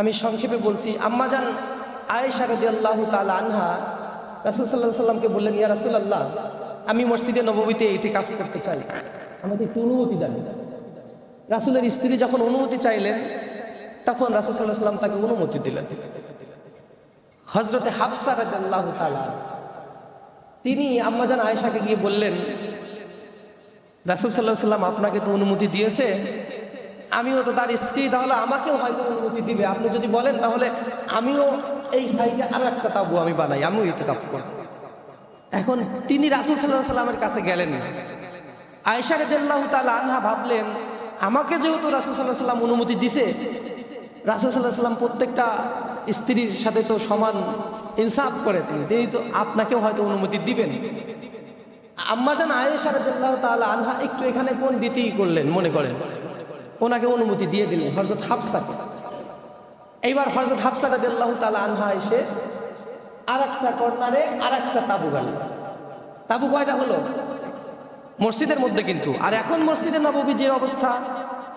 আমি সংক্ষেপে বলছি আম্মাজান আয়েশা রাজি আল্লাহ আনহা রাসুল সাল্লাহ সাল্লামকে বললেন, ইয়া রাসুল আল্লাহ আমি মসজিদে নবমীতে এতে কাফ করতে চাই। আমাকে একটু অনুমতি দেন। রাসুলের স্ত্রী যখন অনুমতি চাইলেন, তখন রাসুল সাল্লাহ সাল্লাম তাকে অনুমতি দিলেন। হজরতে হাফসা রাজি আল্লাহ তিনি আম্মাজান আয়েশাকে গিয়ে বললেন, রাসুল সাল্লাহ সাল্লাম আপনাকে তো অনুমতি দিয়েছে আমিও তো তার স্ত্রী, তাহলে আমাকেও হয়তো অনুমতি দিবে। আপনি যদি বলেন, তাহলে আমিও এই সাইজে আরও একটা তাবু আমি বানাই, আমিও এতে কাপ করব। এখন তিনি রাসুল সাল্লাহ সাল্লামের কাছে গেলেন। না আয়সা রেজাল্লাহ তালা আনহা ভাবলেন, আমাকে যেহেতু রাসুল সাল্লাহ সাল্লাম অনুমতি দিছে, রাসুল সাল্লাহ সাল্লাম প্রত্যেকটা স্ত্রীর সাথে তো সমান ইনসাফ করে তিনি তো আপনাকেও হয়তো অনুমতি দিবেন। আম্মাজান আয়েশা রাদিয়াল্লাহু তাআলা আনহা একটু এখানে কোন করলেন, মনে করেন। ওনাকে অনুমতি দিয়ে দিলেন হরজত হাফসাকে। এইবার হরজত হাফসা রাদিয়াল্লাহু তাআলা আনহা এসে আরেকটা কর্নারে আর একটা তাবু গেল তাবু কয়টা হলো? মসজিদের মধ্যে কিন্তু। আর এখন মসজিদে নববী যে অবস্থা,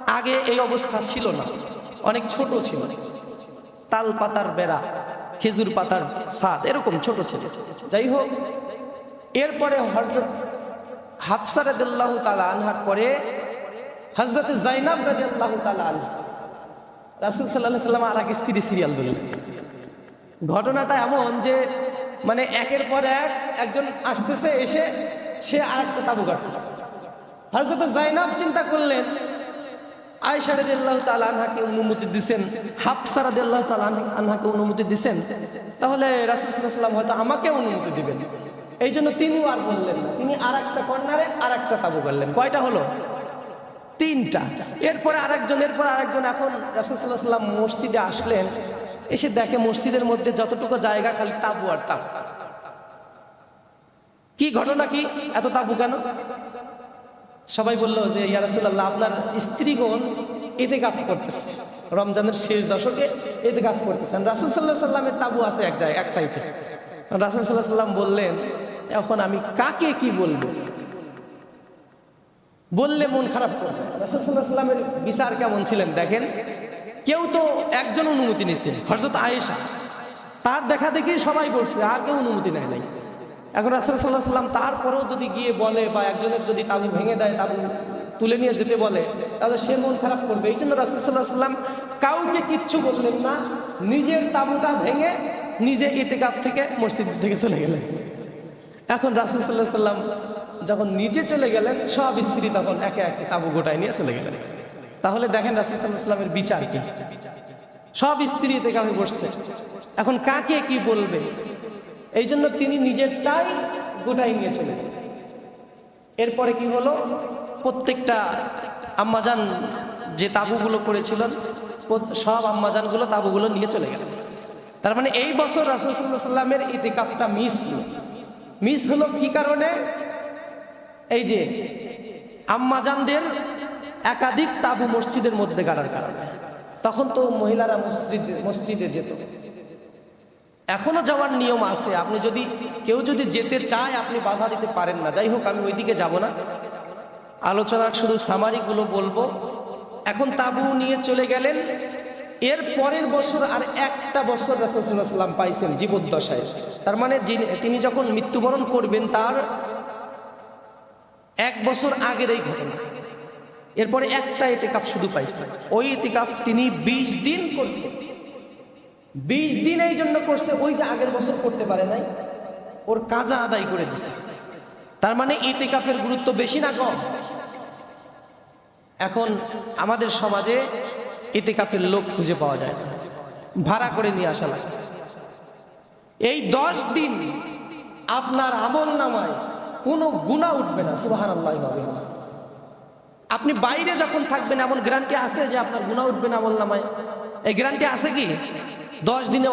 আগে এই অবস্থা ছিল না। অনেক ছোট ছিল। তাল পাতার বেড়া, খেজুর পাতার ছাদ, এরকম ছোট ছিল। যাই হোক, এরপরে হরজত হাফসা রাদিয়াল্লাহু তাআলা আনহার পরে হজরত জাইনাব তাআলা আনহা। রাসূল আলাইহি সাল্লাম আর এক স্ত্রী সিরিয়াল দিলেন ঘটনাটা এমন যে মানে একের পর এক একজন আসতেছে, এসে সে আরেকটা তাবু কাটতেছে। হজরত জাইনাব চিন্তা করলেন আয়সা রাদিয়াল্লাহু তাআলা আনহাকে অনুমতি দিবেন হাফসা রাদিয়াল্লাহু তাআলা আনহাকে অনুমতি দিবেন তাহলে রাসূল সাল্লাল্লাহু সাল্লাম হয়তো আমাকে অনুমতি দিবেন। এই জন্য তিনিও আর বললেন তিনি আর একটা কর্নারে আর একটা তাবু করলেন। কয়টা হলো? তিনটা। এরপরে আরেকজন, এরপর আরেকজন। এখন রাসুলসাল্লাহ মসজিদে আসলেন। এসে দেখে মসজিদের মধ্যে যতটুকু জায়গা খালি তাবু আর তাবু। কি ঘটনা কি? এত তাবু কেন? সবাই বলল যে, ইয়া রাসূলুল্লাহ, আপনার স্ত্রীগণ এতে গাফ করতেছে। রমজানের শেষ দশকে এতে গাফ করতেছেন রাসুল সাল্লাহ সাল্লামের তাবু আছে এক জায়গায়, এক সাইডে। রাসুল সাল্লাহ সাল্লাম বললেন, এখন আমি কাকে কি বলব? বললে মন খারাপ করবে। রাসুল সাল্লামের বিচার কেমন ছিলেন দেখেন? কেউ তো একজন অনুমতি নিচ্ছেন হরজত আয়েশা, তার দেখা দেখি সবাই বলছে, আর কেউ অনুমতি নেয় নাই। এখন রাসুল সাল্লাহ সাল্লাম তারপরেও যদি গিয়ে বলে বা একজনের যদি তাবু ভেঙে দেয় তাবু তুলে নিয়ে যেতে বলে, তাহলে সে মন খারাপ করবে। এই জন্য রাসুল সাল্লাহ সাল্লাম কাউকে কিচ্ছু বললেন না। নিজের তাবুটা ভেঙে নিজে ইতেকাপ থেকে মসজিদ থেকে চলে গেলেন। এখন রাসুল সাল্লাহ সাল্লাম যখন নিজে চলে গেলেন, সব স্ত্রী তখন একে একে তাবু গোটায় নিয়ে চলে গেলেন। তাহলে দেখেন রাসুল সাল্লাহ সাল্লামের বিচার সব স্ত্রী থেকে আমি বসছে। এখন কাকে কি বলবে? এই জন্য তিনি নিজেরটাই গোটাই নিয়ে চলে। এরপরে কি হলো? প্রত্যেকটা আম্মাজান যে তাবুগুলো করেছিল সব আম্মাজানগুলো তাবুগুলো নিয়ে চলে গেলেন। তার মানে এই বছর রাসুল সাল্লাহ সাল্লামের ইতিকাফটা মিস হলো। মিস হলো কি কারণে? এই যে আম্মাজানদের একাধিক তাবু মসজিদের মধ্যে গাড়ার কারণে। তখন তো মহিলারা মসজিদ, মসজিদে যেত। এখনও যাওয়ার নিয়ম আছে, আপনি যদি, কেউ যদি যেতে চায়, আপনি বাধা দিতে পারেন না। যাই হোক, আমি ওইদিকে যাব না। আলোচনার শুধু সামারিকগুলো বলব। এখন তাবু নিয়ে চলে গেলেন। এর পরের বছর আর একটা বছর রাসুল্লাহাম পাইছেন জীবদ্দশায়। তার মানে তিনি যখন মৃত্যুবরণ করবেন, তার এক বছর আগের এই ঘটনা। এরপরে একটা এতেকাফ শুধু পাইছে। ওই এতেকাফ তিনি বিশ দিন করছে। বিশ দিন এই জন্য করছে, ওই যে আগের বছর করতে পারে নাই, ওর কাজা আদায় করে দিছে। তার মানে ইতিকাফের গুরুত্ব বেশি না কম? এখন আমাদের সমাজে ইতিকাফের লোক খুঁজে পাওয়া যায় না। ভাড়া করে নিয়ে আসা লাগে। এই দশ দিন আপনার আমল নামায় কোনো গুণা উঠবে না সুবাহান আল্লাহ আপনি বাইরে যখন থাকবেন, এমন গ্যারান্টি আসে যে আপনার গুণা উঠবে না বললামায় এই গ্যারান্টি আছে কি? দশ দিনে